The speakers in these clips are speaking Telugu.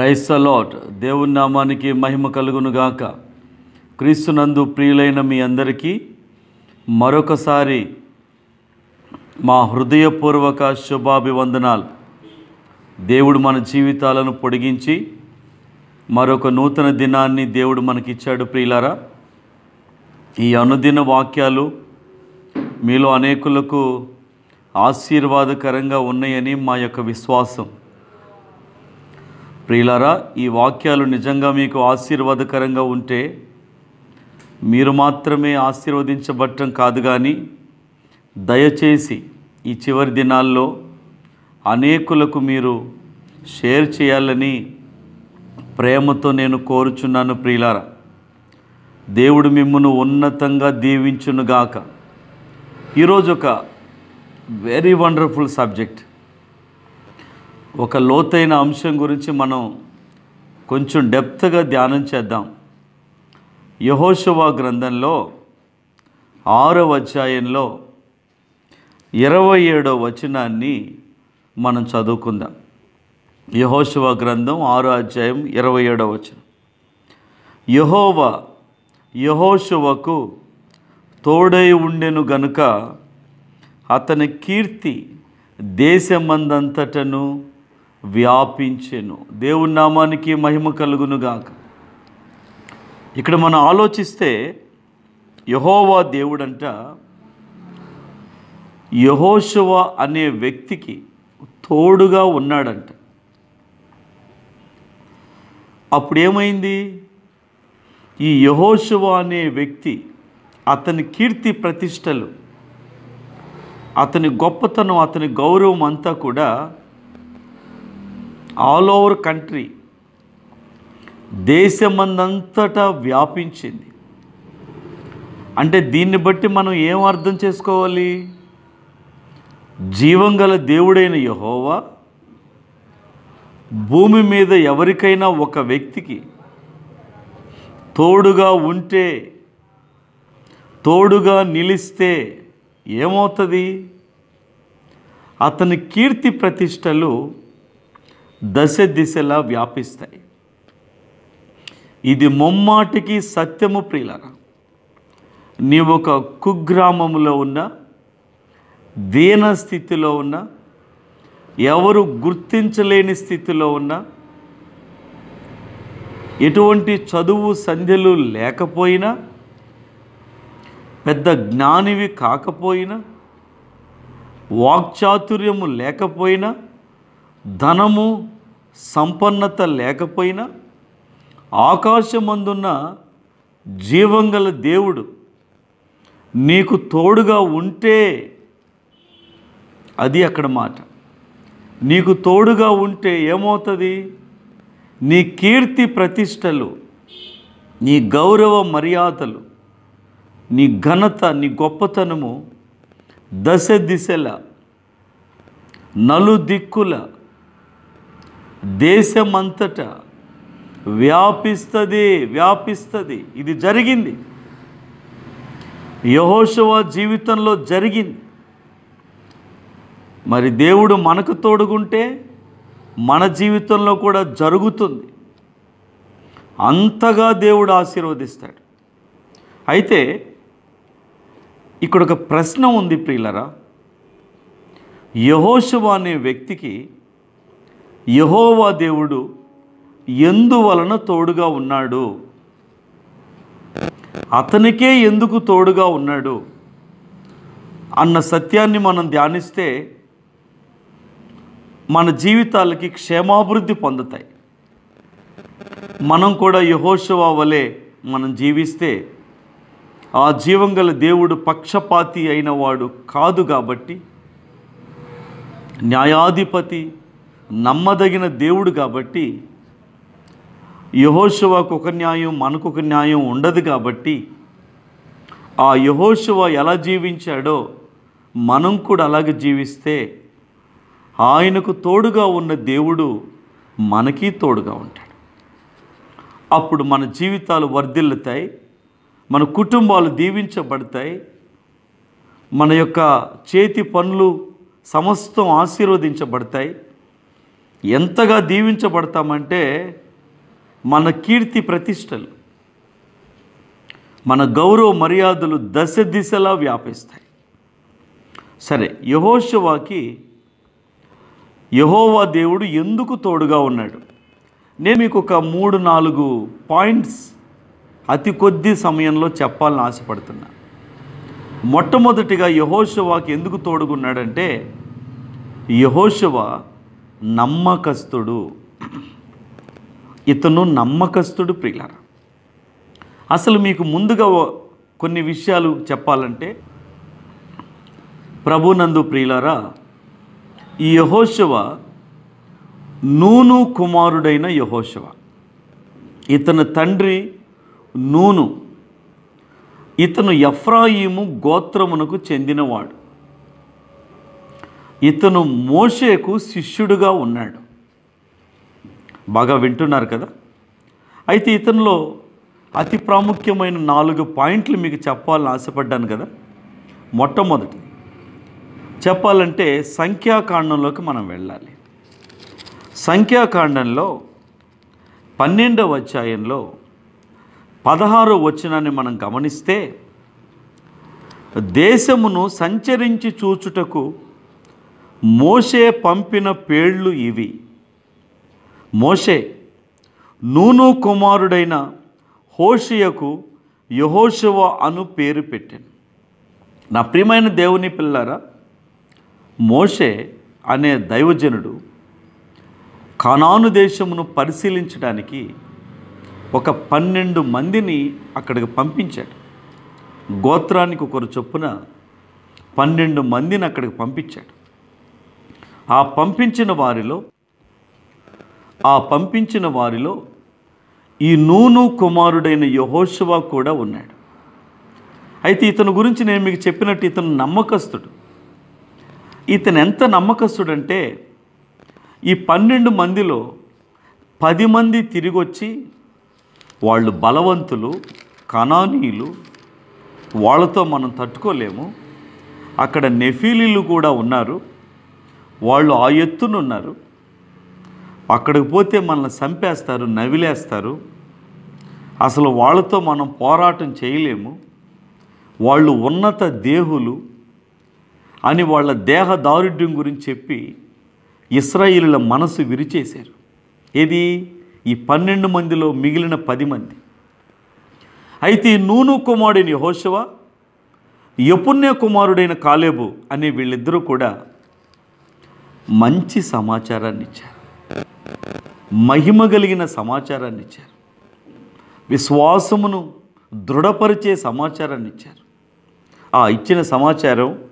ప్రైస్ లాట్ దేవుని నామానికి మహిమ కలుగునుగాక. క్రీస్తునందు ప్రియులైన మీ అందరికీ మరొకసారి మా హృదయపూర్వక శుభాభివందనాలు. దేవుడు మన జీవితాలను పొడిగించి మరొక నూతన దినాన్ని దేవుడు మనకిచ్చాడు ప్రియులారా. ఈ అనుదిన వాక్యాలు మీలో అనేకులకు ఆశీర్వాదకరంగా ఉన్నాయని మా యొక్క విశ్వాసం. ప్రియులారా ఈ వాక్యాలు నిజంగా మీకు ఆశీర్వాదకరంగా ఉంటే మీరు మాత్రమే ఆశీర్వదించబట్టం కాదు కానీ దయచేసి ఈ చివరి దినాల్లో అనేకులకు మీరు షేర్ చేయాలని ప్రేమతో నేను కోరుచున్నాను ప్రియులారా. దేవుడు మిమ్మను ఉన్నతంగా దీవించునుగాక. ఈరోజు ఒక వెరీ వండర్ఫుల్ సబ్జెక్ట్ ఒక లోతైన అంశం గురించి మనం కొంచెం డెప్త్గా ధ్యానం చేద్దాం. యహోశవా గ్రంథంలో ఆరవ అధ్యాయంలో ఇరవై ఏడో వచనాన్ని మనం చదువుకుందాం. యహోశవ గ్రంథం ఆరో అధ్యాయం ఇరవై ఏడో వచనం. యహోవ యహోశవకు తోడై ఉండెను గనుక అతని కీర్తి దేశమందంతటను వ్యాపించెను. దేవుని నామానికి మహిమ కలుగునుగాక. ఇక్కడ మనం ఆలోచిస్తే యహోవా దేవుడంట యహోశవ అనే వ్యక్తికి తోడుగా ఉన్నాడంట. అప్పుడు ఏమైంది ఈ యహోశవ అనే వ్యక్తి అతని కీర్తి ప్రతిష్టలు అతని గొప్పతనం అతని గౌరవం అంతా కూడా ఆల్ ఓవర్ కంట్రీ దేశమందంతటా వ్యాపించింది. అంటే దీన్ని బట్టి మనం ఏం అర్థం చేసుకోవాలి? జీవం గల దేవుడైన యహోవా భూమి మీద ఎవరికైనా ఒక వ్యక్తికి తోడుగా ఉంటే తోడుగా నిలిస్తే ఏమవుతుంది? అతని కీర్తి ప్రతిష్టలు దశ దిశలా వ్యాపిస్తాయి. ఇది ముమ్మాటికి సత్యము ప్రియులరా. నీవు ఒక కుగ్రామంలో ఉన్న దీన స్థితిలో ఉన్న ఎవరు గుర్తించలేని స్థితిలో ఉన్న ఎటువంటి చదువు సంధ్యలు లేకపోయినా పెద్ద జ్ఞానివి కాకపోయినా వాక్చాతుర్యము లేకపోయినా ధనము సంపన్నత లేకపోయినా ఆకాశమందున్న జీవంగల దేవుడు నీకు తోడుగా ఉంటే అది అక్కడ మాట. నీకు తోడుగా ఉంటే ఏమవుతుంది? నీ కీర్తి ప్రతిష్టలు నీ గౌరవ మర్యాదలు నీ ఘనత నీ గొప్పతనము దశ దిశల నలు దిక్కుల దేశమంతటా వ్యాపిస్తుంది వ్యాపిస్తుంది. ఇది జరిగింది. యహోశవ జీవితంలో జరిగింది. మరి దేవుడు మనకు తోడుగుంటే మన జీవితంలో కూడా జరుగుతుంది. అంతగా దేవుడు ఆశీర్వదిస్తాడు. అయితే ఇక్కడ ఒక ప్రశ్న ఉంది ప్రియులరా. యహోశవ అనే వ్యక్తికి యహోవా దేవుడు ఎందువలన తోడుగా ఉన్నాడు? అతనికే ఎందుకు తోడుగా ఉన్నాడు? అన్న సత్యాన్ని మనం ధ్యానిస్తే మన జీవితాలకి క్షేమాభివృద్ధి పొందుతాయి. మనం కూడా యహోశవ వలె మనం జీవిస్తే ఆ జీవం గల దేవుడు పక్షపాతి అయిన వాడు కాదు కాబట్టి న్యాయాధిపతి నమ్మదగిన దేవుడు కాబట్టి యహోశివకు ఒక న్యాయం మనకు ఒక న్యాయం ఉండదు కాబట్టి ఆ యహోశివ ఎలా జీవించాడో మనం కూడా అలాగే జీవిస్తే ఆయనకు తోడుగా ఉన్న దేవుడు మనకి తోడుగా ఉంటాడు. అప్పుడు మన జీవితాలు వర్ధిల్లుతాయి మన కుటుంబాలు దీవించబడతాయి మన యొక్క చేతి పనులు సమస్తం ఆశీర్వదించబడతాయి. ఎంతగా దీవించబడతామంటే మన కీర్తి ప్రతిష్టలు మన గౌరవ మర్యాదలు దశ దిశలా వ్యాపిస్తాయి. సరే యహోశవాకి యహోవా దేవుడు ఎందుకు తోడుగా ఉన్నాడు? నేను మీకు ఒక మూడు నాలుగు పాయింట్స్ అతి కొద్ది సమయంలో చెప్పాలని ఆశపడుతున్నా. మొట్టమొదటిగా యహోశవాకి ఎందుకు తోడుగున్నాడంటే యహోశవ నమ్మకస్తుడు. ఇతను నమ్మకస్తుడు ప్రియులారా. అసలు మీకు ముందుగా కొన్ని విషయాలు చెప్పాలంటే ప్రభునందు ప్రియులారా ఈ యహోశవ నూను కుమారుడైన యహోశవ ఇతని తండ్రి నూను. ఇతను ఎఫ్రాయిము గోత్రమునకు చెందినవాడు. ఇతను మోషేకు శిష్యుడుగా ఉన్నాడు. బాగా వింటున్నారు కదా? అయితే ఇతనిలో అతి ప్రాముఖ్యమైన నాలుగు పాయింట్లు మీకు చెప్పాలని ఆశపడ్డాను కదా? మొట్టమొదటి చెప్పాలంటే సంఖ్యాకాండంలోకి మనం వెళ్ళాలి. సంఖ్యాకాండంలో పన్నెండవ అధ్యాయంలో పదహారో వచనాన్ని మనం గమనిస్తే దేశమును సంచరించి చూచుటకు మోషే పంపిన పేళ్ళు ఇవి. మోషే నూను కుమారుడైన హోషియకు యహోశివ అను పేరు పెట్టాను. నా ప్రియమైన దేవుని పిల్లారా మోషే అనే దైవజనుడు కనాను దేశమును పరిశీలించడానికి ఒక పన్నెండు మందిని అక్కడికి పంపించాడు. గోత్రానికి ఒకరు చొప్పున పన్నెండు మందిని అక్కడికి పంపించాడు. ఆ పంపించిన వారిలో ఆ పంపించిన వారిలో ఈ నూను కుమారుడైన యహోశవ కూడా ఉన్నాడు. అయితే ఇతని గురించి నేను మీకు చెప్పినట్టు ఇతను నమ్మకస్తుడు. ఇతను ఎంత నమ్మకస్తుడంటే ఈ పన్నెండు మందిలో పది మంది తిరిగి వచ్చి వాళ్ళు బలవంతులు కణానీయులు వాళ్ళతో మనం తట్టుకోలేము. అక్కడ నెఫీలీలు కూడా ఉన్నారు. వాళ్ళు ఆ ఎత్తున ఉన్నారు. అక్కడికి పోతే మనల్ని చంపేస్తారు నవిలేస్తారు. అసలు వాళ్ళతో మనం పోరాటం చేయలేము. వాళ్ళు ఉన్నత దేహులు అని వాళ్ళ దేహ దారుఢ్యం గురించి చెప్పి ఇస్రాయిలుల మనసు విరిచేశారు. ఏది? ఈ పన్నెండు మందిలో మిగిలిన పది మంది. అయితే ఈ నూను కుమారుడిని యెహోషువ యపుణ్య కుమారుడైన కాలేబు అనే వీళ్ళిద్దరూ కూడా మంచి సమాచారాన్ని ఇచ్చారు. మహిమ కలిగిన సమాచారాన్ని ఇచ్చారు. విశ్వాసమును దృఢపరిచే సమాచారాన్ని ఇచ్చారు. ఆ ఇచ్చిన సమాచారం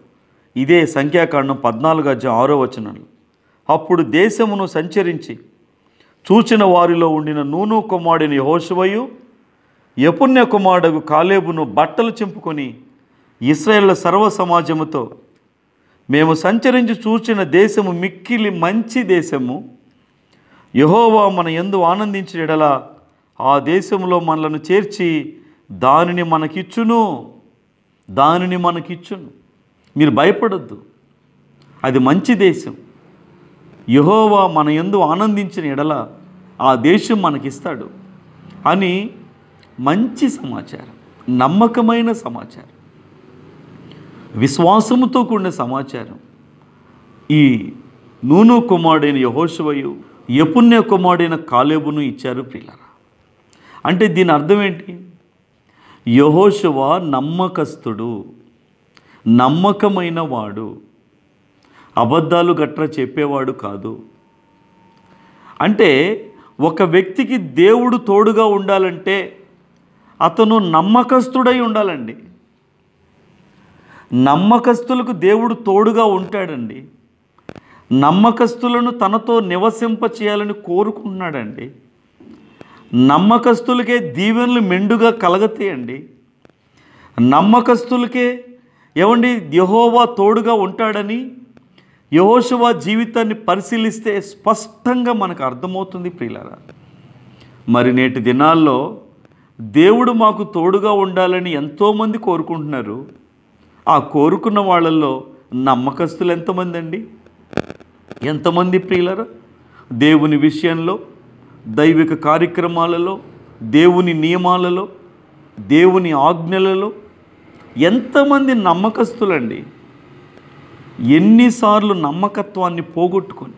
ఇదే సంఖ్యాకాండం పద్నాలుగు అధ్యాయం ఆరో వచనంలో. అప్పుడు దేశమును సంచరించి చూచిన వారిలో ఉండిన నూను కుమారుడిని యెహోషువయు యపుణ్య కుమారుడు కాలేబును బట్టలు చింపుకొని ఇస్రాయేళ్ళ సర్వ సమాజముతో మేము సంచరించి చూచిన దేశము మిక్కిలి మంచి దేశము. యహోవా మన ఎందు ఆనందించేడలా ఆ దేశంలో మనలను చేర్చి దానిని మనకిచ్చును. దానిని మనకిచ్చును. మీరు భయపడొద్దు. అది మంచి దేశం. యహోవా మన ఎందు ఆనందించిన ఎడల ఆ దేశం మనకిస్తాడు అని మంచి సమాచారం నమ్మకమైన సమాచారం. విశ్వాసముతో కూడిన సమాచారం. ఈ నూను కుమారుడైన యహోశవయు యపుణ్య కుమారుడైన కాలేబును ఇచ్చారు ప్రియులరా. అంటే దీని అర్థం ఏంటి? యహోశవ నమ్మకస్తుడు నమ్మకమైన వాడు అబద్ధాలు గట్రా చెప్పేవాడు కాదు. అంటే ఒక వ్యక్తికి దేవుడు తోడుగా ఉండాలంటే అతను నమ్మకస్తుడై ఉండాలండి. నమ్మకస్తులకు దేవుడు తోడుగా ఉంటాడండి. నమ్మకస్తులను తనతో నివసింప చేయాలని కోరుకుంటున్నాడండి. నమ్మకస్తులకే దీవెనలు మెండుగా కలగతాయండి. నమ్మకస్తులకే ఏమండి యహోవా తోడుగా ఉంటాడని యహోశవ జీవితాన్ని పరిశీలిస్తే స్పష్టంగా మనకు అర్థమవుతుంది ప్రియులారా. మరి నేటి దినాల్లో దేవుడు మాకు తోడుగా ఉండాలని ఎంతోమంది కోరుకుంటున్నారు. ఆ కోరుకున్న వాళ్ళల్లో నమ్మకస్తులు ఎంతమంది అండి ఎంతమంది ప్రియులరు? దేవుని విషయంలో దైవిక కార్యక్రమాలలో దేవుని నియమాలలో దేవుని ఆజ్ఞలలో ఎంతమంది నమ్మకస్తులండి? ఎన్నిసార్లు నమ్మకత్వాన్ని పోగొట్టుకొని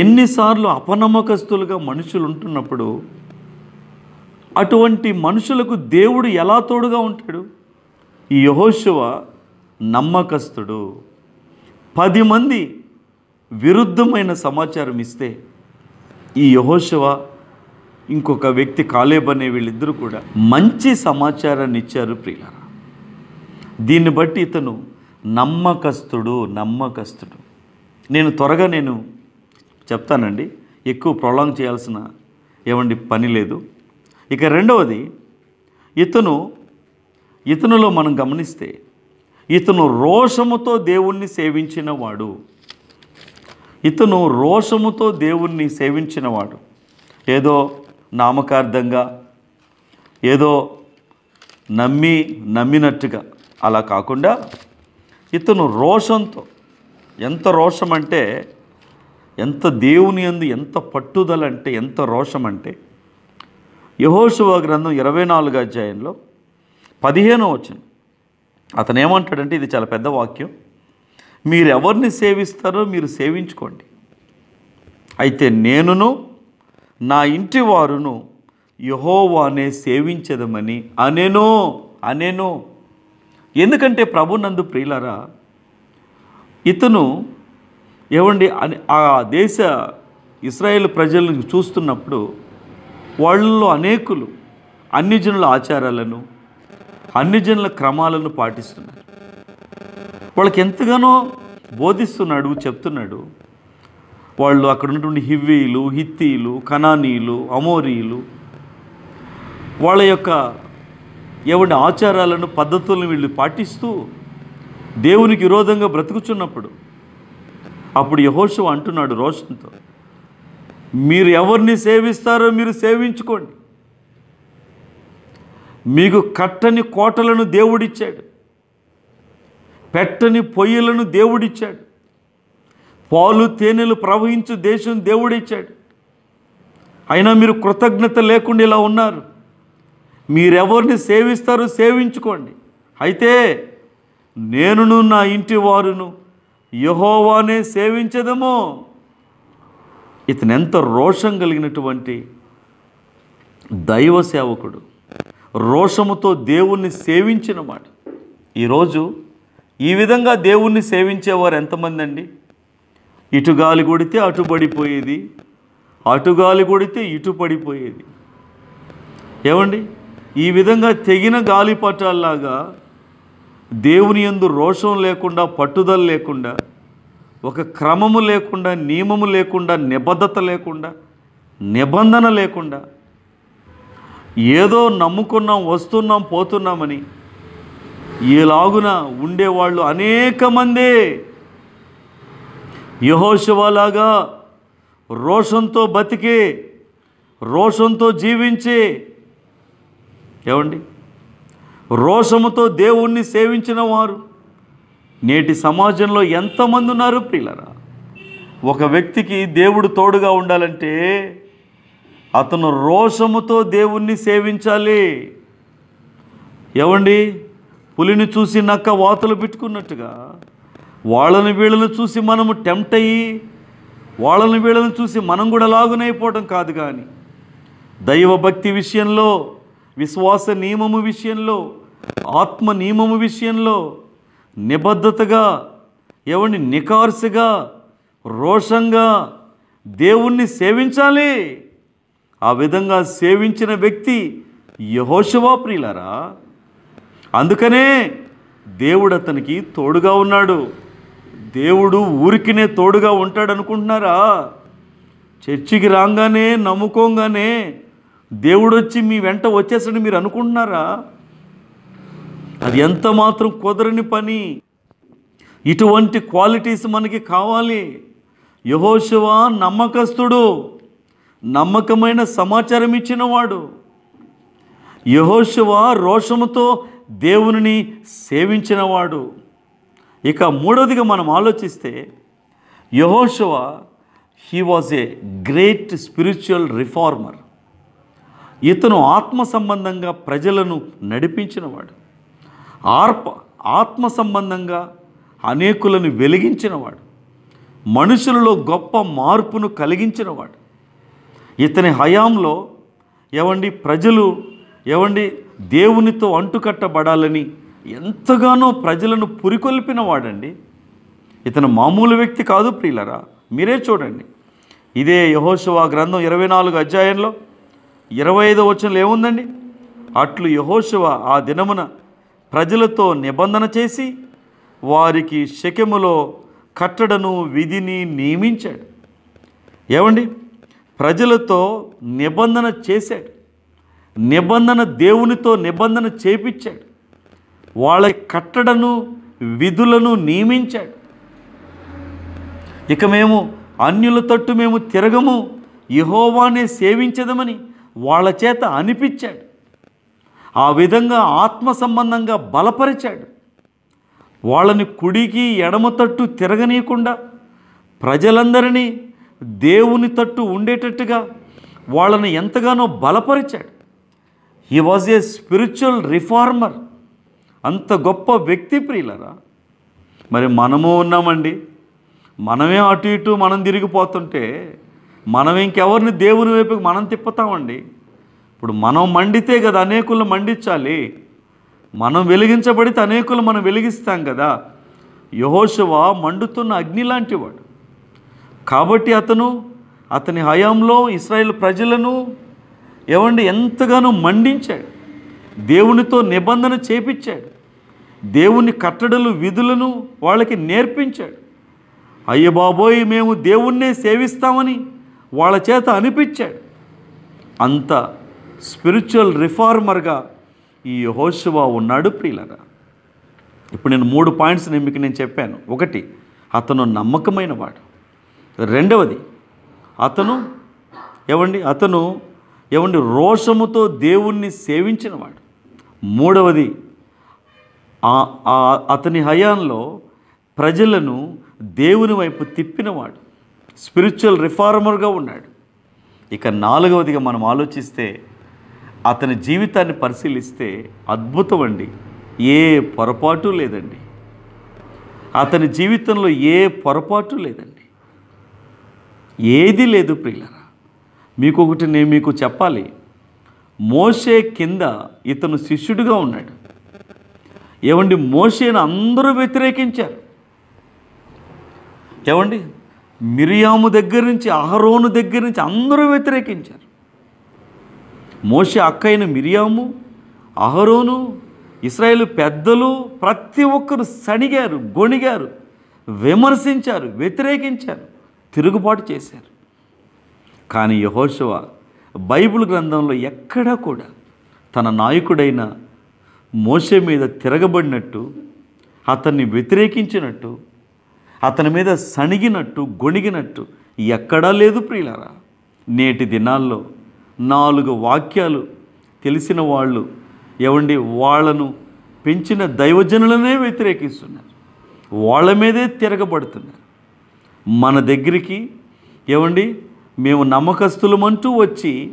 ఎన్నిసార్లు అపనమ్మకస్తులుగా మనుషులు ఉంటున్నప్పుడు అటువంటి మనుషులకు దేవుడు ఎలా తోడుగా ఉంటాడు? ఈ యహోశువ నమ్మకస్తుడు. పది మంది విరుద్ధమైన సమాచారం ఇస్తే ఈ యహోశివ ఇంకొక వ్యక్తి కాలేబ్ అనే వీళ్ళిద్దరూ కూడా మంచి సమాచారాన్ని ఇచ్చారు ప్రియులారా. దీన్ని బట్టి ఇతను నమ్మకస్తుడు నమ్మకస్తుడు. నేను త్వరగా నేను చెప్తానండి. ఎక్కువ ప్రొలాంగ్ చేయాల్సిన ఏమండి పని లేదు. ఇక రెండవది ఇతను ఇతనులో మనం గమనిస్తే ఇతను రోషముతో దేవుణ్ణి సేవించినవాడు. ఇతను రోషముతో దేవుణ్ణి సేవించినవాడు. ఏదో నామకార్థంగా ఏదో నమ్మి నమ్మినట్టుగా. అలా కాకుండా ఇతను రోషంతో ఎంత రోషం అంటే ఎంత దేవుని ఎందు ఎంత పట్టుదల అంటే ఎంత రోషం అంటే యహోశువ గ్రంథం ఇరవై నాలుగు అధ్యాయంలో పదిహేనో వచ్చింది అతను ఏమంటాడంటే ఇది చాలా పెద్ద వాక్యం. మీరు ఎవరిని సేవిస్తారో మీరు సేవించుకోండి. అయితే నేనును నా ఇంటి వారును యహోవానే సేవించదమని అనేను అనేను. ఎందుకంటే ప్రభునందు ప్రియులరా ఇతను ఏమండి అని- ఆ దేశ ఇస్రాయేల్ ప్రజలను చూస్తున్నప్పుడు వాళ్ళలో అనేకులు అన్ని జనుల ఆచారాలను అన్ని జనుల క్రమాలను పాటిస్తున్నారు. వాళ్ళకి ఎంతగానో బోధిస్తున్నాడు చెప్తున్నాడు. వాళ్ళు అక్కడ ఉన్నటువంటి హివ్వీలు హిత్తీలు కనానీలు అమోరీలు వాళ్ళ యొక్క ఏమంటే ఆచారాలను పద్ధతులను వీళ్ళు పాటిస్తూ దేవునికి విరోధంగా బ్రతుకుచున్నప్పుడు అప్పుడు యహోషవ అంటున్నాడు రోషన్తో మీరు ఎవరిని సేవిస్తారో మీరు సేవించుకోండి. మీకు కట్టని కోటలను దేవుడిచ్చాడు. పెట్టని పొయ్యిలను దేవుడిచ్చాడు. పాలు తేనెలు ప్రవహించు దేశం దేవుడిచ్చాడు. అయినా మీరు కృతజ్ఞత లేకుండా ఇలా ఉన్నారు. మీరెవరిని సేవిస్తారో సేవించుకోండి. అయితే నేనును నా ఇంటి వారును యహోవానే సేవించదమో. ఇతను ఎంత రోషం కలిగినటువంటి దైవ సేవకుడు. రోషముతో దేవుణ్ణి సేవించిన మాట ఈరోజు ఈ విధంగా దేవుణ్ణి సేవించేవారు ఎంతమంది అండి ఇటు గాలి కొడితే అటు పడిపోయేది అటుగాలి కొడితే ఇటు పడిపోయేది. ఏమండి? ఈ విధంగా తెగిన గాలిపటాల్లాగా దేవుని యందు రోషం లేకుండా పట్టుదల లేకుండా ఒక క్రమము లేకుండా నియమము లేకుండా నిబద్ధత లేకుండా నిబంధన లేకుండా ఏదో నమ్ముకున్నాం వస్తున్నాం పోతున్నామని ఈలాగున ఉండేవాళ్ళు అనేక మంది. యహోశివలాగా రోషంతో బతికే రోషంతో జీవించే ఏమండి? రోషముతో దేవుణ్ణి సేవించిన వారు. నేటి సమాజంలో ఎంతమంది ఉన్నారు ప్రియులరా? ఒక వ్యక్తికి దేవుడు తోడుగా ఉండాలంటే అతను రోషముతో దేవుణ్ణి సేవించాలి. ఏమండి పులిని చూసి నక్క వాతలు పెట్టుకున్నట్టుగా వాళ్ళని వీళ్ళని చూసి మనము టెంప్ట్ అయ్యి వాళ్ళని వీళ్ళని చూసి మనం కూడా లాగునైపోవటం కాదు కానీ దైవభక్తి విషయంలో విశ్వాస నియమము విషయంలో ఆత్మ నియమము విషయంలో నిబద్ధతగా ఏమండి నికార్సుగా రోషంగా దేవుణ్ణి సేవించాలి. ఆ విధంగా సేవించిన వ్యక్తి యహోశవా ప్రియులరా అందుకనే దేవుడు అతనికి తోడుగా ఉన్నాడు. దేవుడు ఊరికినే తోడుగా ఉంటాడు అనుకుంటున్నారా చర్చికి రాగానే నమ్ముకోగానే దేవుడు వచ్చి మీ వెంట వచ్చేసని మీరు అనుకుంటున్నారా? అది ఎంత మాత్రం కుదరని పని. ఇటువంటి క్వాలిటీస్ మనకి కావాలి. యహోశివ నమ్మకస్తుడు. నమ్మకమైన సమాచారం ఇచ్చినవాడు. యహోశివ రోషముతో దేవునిని సేవించినవాడు. ఇక మూడవదిగా మనం ఆలోచిస్తే యహోశివ he was a great spiritual reformer ఇతను ఆత్మ సంబంధంగా ప్రజలను నడిపించినవాడు. ఆర్ప ఆత్మ సంబంధంగా అనేకులను వెలిగించినవాడు. మనుషులలో గొప్ప మార్పును కలిగించినవాడు. ఇతని హయాంలో ఏవండి ప్రజలు ఏవండి దేవునితో అంటుకట్టబడాలని ఎంతగానో ప్రజలను పురికొల్పిన వాడండి. ఇతను మామూలు వ్యక్తి కాదు ప్రియులరా మీరే చూడండి. ఇదే యహోశువా గ్రంథం ఇరవై నాలుగు అధ్యాయంలో ఇరవై ఐదో వచనంలో ఏముందండి? అట్లు యహోశవ ఆ దినమున ప్రజలతో నిబంధన చేసి వారికి శకెములో కట్టడను విధిని నియమించాడు. ఏమండి ప్రజలతో నిబంధన చేశాడు. నిబంధన దేవునితో నిబంధన చేపించాడు. వాళ్ళ కట్టడను విధులను నియమించాడు. ఇక మేము అన్యుల తట్టు మేము తిరగము. యహోవానే సేవించదమని వాళ్ళ చేత అనిపించాడు. ఆ విధంగా ఆత్మ సంబంధంగా బలపరిచాడు. వాళ్ళని కుడికి ఎడమ తట్టు తిరగనీయకుండా ప్రజలందరినీ దేవుని తట్టు ఉండేటట్టుగా వాళ్ళని ఎంతగానో బలపరిచాడు. He was a spiritual reformer అంత గొప్ప వ్యక్తి ప్రియులరా. మరి మనము ఉన్నామండి. మనమే అటు ఇటు మనం తిరిగిపోతుంటే మనం ఇంకెవరిని దేవుని వైపు మనం తిప్పుతామండి. ఇప్పుడు మనం మండితే కదా అనేకులను మండించాలి. మనం వెలిగించబడితే అనేకులు మనం వెలిగిస్తాం కదా. యహోశవ మండుతున్న అగ్ని లాంటివాడు. కాబట్టి అతను అతని హయాంలో ఇస్రాయేల్ ప్రజలను ఏమండి ఎంతగానో మండించాడు. దేవునితో నిబంధన చేపించాడు. దేవుని కట్టడలు విధులను వాళ్ళకి నేర్పించాడు. అయ్య బాబోయ్ మేము దేవుణ్ణే సేవిస్తామని వాళ్ళ చేత అనిపించాడు. అంత స్పిరిచువల్ రిఫార్మర్గా ఈ హోషువా ఉన్నాడు ప్రియులరా. ఇప్పుడు నేను మూడు పాయింట్స్ నేను మీకు నేను చెప్పాను. ఒకటి అతను నమ్మకమైన వాడు. రెండవది అతను ఏమండి అతను ఏమండి రోషముతో దేవుణ్ణి సేవించినవాడు. మూడవది అతని హయాంలో ప్రజలను దేవుని వైపు తిప్పినవాడు. స్పిరిచువల్ రిఫార్మర్గా ఉన్నాడు. ఇక నాలుగవదిగా మనం ఆలోచిస్తే అతని జీవితాన్ని పరిశీలిస్తే అద్భుతం అండి. ఏ పొరపాటు లేదండి. అతని జీవితంలో ఏ పొరపాటు లేదండి. ఏది లేదు ప్రియులరా. మీకు ఒకటి నేను మీకు చెప్పాలి. మోషే కింద ఇతను శిష్యుడిగా ఉన్నాడు. ఏమండి మోసేను అందరూ వ్యతిరేకించారు. ఏమండి మిరియాము దగ్గర నుంచి అహరోను దగ్గర నుంచి అందరూ వ్యతిరేకించారు. మోషే అక్కైన మిరియాము అహరోను ఇస్రాయేల్ పెద్దలు ప్రతి ఒక్కరు సణిగారు గొణిగారు విమర్శించారు వ్యతిరేకించారు. తిరుగుబాటు చేశారు. కానీ యహోశవ బైబిల్ గ్రంథంలో ఎక్కడా కూడా తన నాయకుడైన మోషే మీద తిరగబడినట్టు అతన్ని వ్యతిరేకించినట్టు అతని మీద సణిగినట్టు గొణిగినట్టు ఎక్కడా లేదు ప్రియులారా. నేటి దినాల్లో నాలుగు వాక్యాలు తెలిసిన వాళ్ళు ఎవండి వాళ్ళను పెంచిన దైవజనులనే వ్యతిరేకిస్తున్నారు. వాళ్ళ మీదే తిరగబడుతున్నారు. మన దగ్గరికి ఏమండి? మేము నమ్మకస్తులమంటూ వచ్చి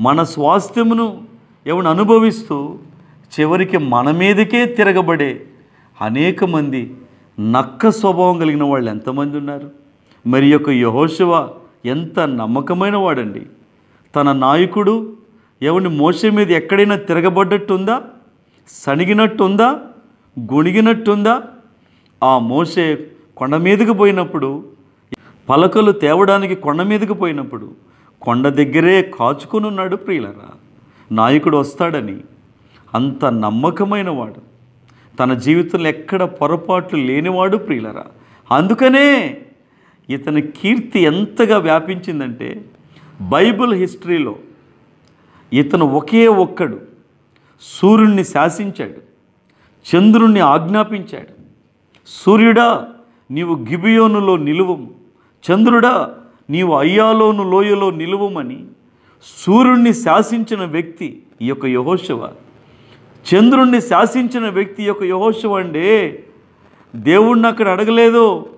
మన స్వాస్థ్యమును ఏమని అనుభవిస్తూ చివరికి మన మీదకే తిరగబడే అనేక మంది నక్క స్వభావం కలిగిన వాళ్ళు ఎంతమంది ఉన్నారు? మరి యొక్క యహోశివ ఎంత నమ్మకమైన వాడండి. తన నాయకుడు ఎవరిని మోసే మీద ఎక్కడైనా తిరగబడ్డట్టుందా? సణిగినట్టుందా? గుణిగినట్టుందా? ఆ మోసే కొండ మీదకి పోయినప్పుడు పలకలు తేవడానికి కొండ మీదకి పోయినప్పుడు కొండ దగ్గరే కాచుకొని ఉన్నాడు ప్రియులరా. నాయకుడు వస్తాడని అంత నమ్మకమైన వాడు. తన జీవితంలో ఎక్కడ పొరపాట్లు లేనివాడు ప్రియులరా. అందుకనే ఇతని కీర్తి ఎంతగా వ్యాపించిందంటే బైబిల్ హిస్టరీలో ఇతను ఒకే ఒక్కడు. సూర్యుణ్ణి శాసించాడు. చంద్రుణ్ణి ఆజ్ఞాపించాడు. సూర్యుడా నీవు గిబియోనులో నిలువము. చంద్రుడా నీవు అయ్యాలోను లోయలో నిలువమని సూర్యుణ్ణి శాసించిన వ్యక్తి ఈ యొక్క యహోశవ చంద్రుణ్ణి శాసించిన వ్యక్తి యొక్క యహోశవ అండే. దేవుణ్ణి అక్కడ అడగలేదు.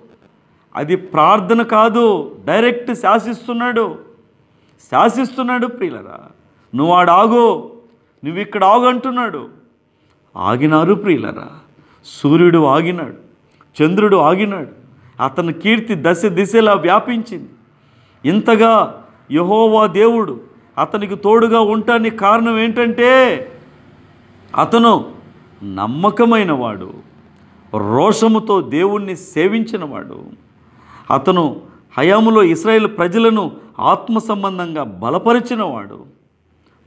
అది ప్రార్థన కాదు డైరెక్ట్ శాసిస్తున్నాడు. శాసిస్తున్నాడు ప్రియులరా నువ్వు ఆడాగో నువ్వు ఇక్కడ ఆగు అంటున్నాడు. ఆగినారు ప్రియులరా సూర్యుడు ఆగినాడు చంద్రుడు ఆగినాడు. అతని కీర్తి దశ దిశలా వ్యాపించింది. ఇంతగా యహోవా దేవుడు అతనికి తోడుగా ఉండటానికి కారణం ఏంటంటే అతను నమ్మకమైనవాడు రోషముతో దేవుణ్ణి సేవించినవాడు. అతను హయాములో ఇస్రాయేల్ ప్రజలను ఆత్మ సంబంధంగా బలపరిచినవాడు.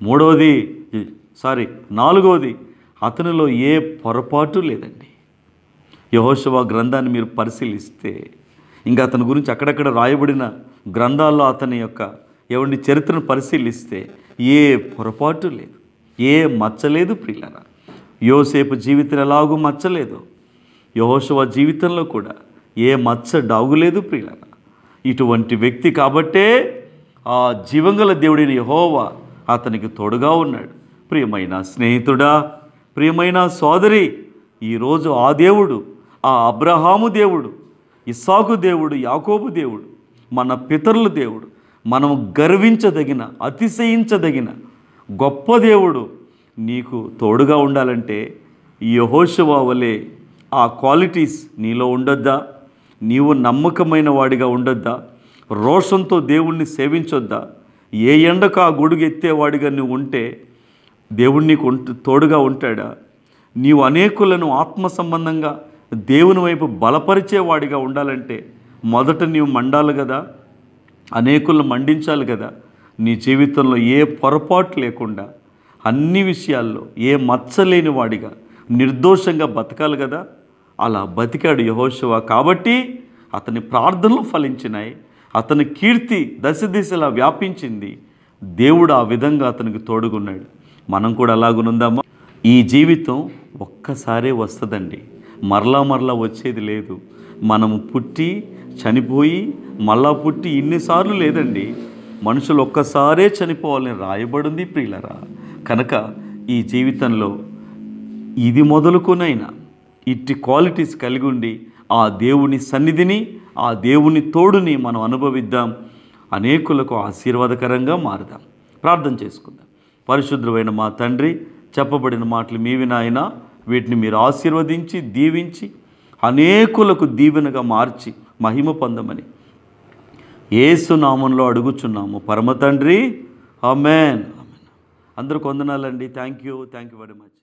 మూడవది సారీ నాలుగవది అతనిలో ఏ పొరపాటు లేదండి. యహోశవ గ్రంథాన్ని మీరు పరిశీలిస్తే ఇంకా అతని గురించి అక్కడక్కడ రాయబడిన గ్రంథాల్లో అతని యొక్క ఎవరి చరిత్రను పరిశీలిస్తే ఏ పొరపాటు లేదు ఏ మచ్చలేదు ప్రియులరా. యోసేపు జీవితం ఎలాగూ మచ్చలేదు యహోశవ జీవితంలో కూడా ఏ మచ్చ డాగులేదు ప్రియులరా. ఇటువంటి వ్యక్తి కాబట్టే ఆ జీవంగల దేవుడిని యహోవా అతనికి తోడుగా ఉన్నాడు. ప్రియమైన స్నేహితుడా ప్రియమైన సోదరి ఈరోజు ఆ దేవుడు ఆ అబ్రహాము దేవుడు ఇస్సాకు దేవుడు యాకోబు దేవుడు మన పితరుల దేవుడు మనం గర్వించదగిన అతిశయించదగిన గొప్ప దేవుడు నీకు తోడుగా ఉండాలంటే యహోశవా వలె ఆ క్వాలిటీస్ నీలో ఉండొద్దా? నీవు నమ్మకమైన వాడిగా ఉండొద్దా? రోషంతో దేవుణ్ణి సేవించొద్దా? ఏ ఎండకు ఆ గొడుగు ఎత్తేవాడిగా నువ్వు ఉంటే దేవుణ్ణి నీకు తోడుగా ఉంటాడా? నీవు అనేకులను ఆత్మ సంబంధంగా దేవుని వైపు బలపరిచేవాడిగా ఉండాలంటే మొదట నీవు మండాలి కదా. అనేకులను మండించాలి కదా. నీ జీవితంలో ఏ పొరపాటు లేకుండా అన్ని విషయాల్లో ఏ మచ్చలేని వాడిగా నిర్దోషంగా బతకాలి కదా. అలా బతికాడు యహోశివ కాబట్టి అతని ప్రార్థనలు ఫలించినాయి. అతని కీర్తి దశ దిశలా వ్యాపించింది. దేవుడు ఆ విధంగా అతనికి తోడుగున్నాడు. మనం కూడా అలాగునుందామా? ఈ జీవితం ఒక్కసారే వస్తుందండి. మరలా మరలా వచ్చేది లేదు. మనము పుట్టి చనిపోయి మళ్ళా పుట్టి ఇన్నిసార్లు లేదండి. మనుషులు ఒక్కసారే చనిపోవాలని రాయబడింది ప్రియులరా. కనుక ఈ జీవితంలో ఇది మొదలుకొనైనా ఇట్టి క్వాలిటీస్ కలిగి ఉండి ఆ దేవుని సన్నిధిని ఆ దేవుని తోడుని మనం అనుభవిద్దాం. అనేకులకు ఆశీర్వాదకరంగా మారుదాం. ప్రార్థన చేసుకుందాం. పరిశుద్ధమైన మా తండ్రి చెప్పబడిన మాటలు మీవి నాయనా. వీటిని మీరు ఆశీర్వదించి దీవించి అనేకులకు దీవెనగా మార్చి మహిమ పొందమని. ఏసు నామంలో అడుగుచున్నాము. పరమ తండ్రి అమెన్ అందరూ కొందనాలండి. Thank you thank you very much.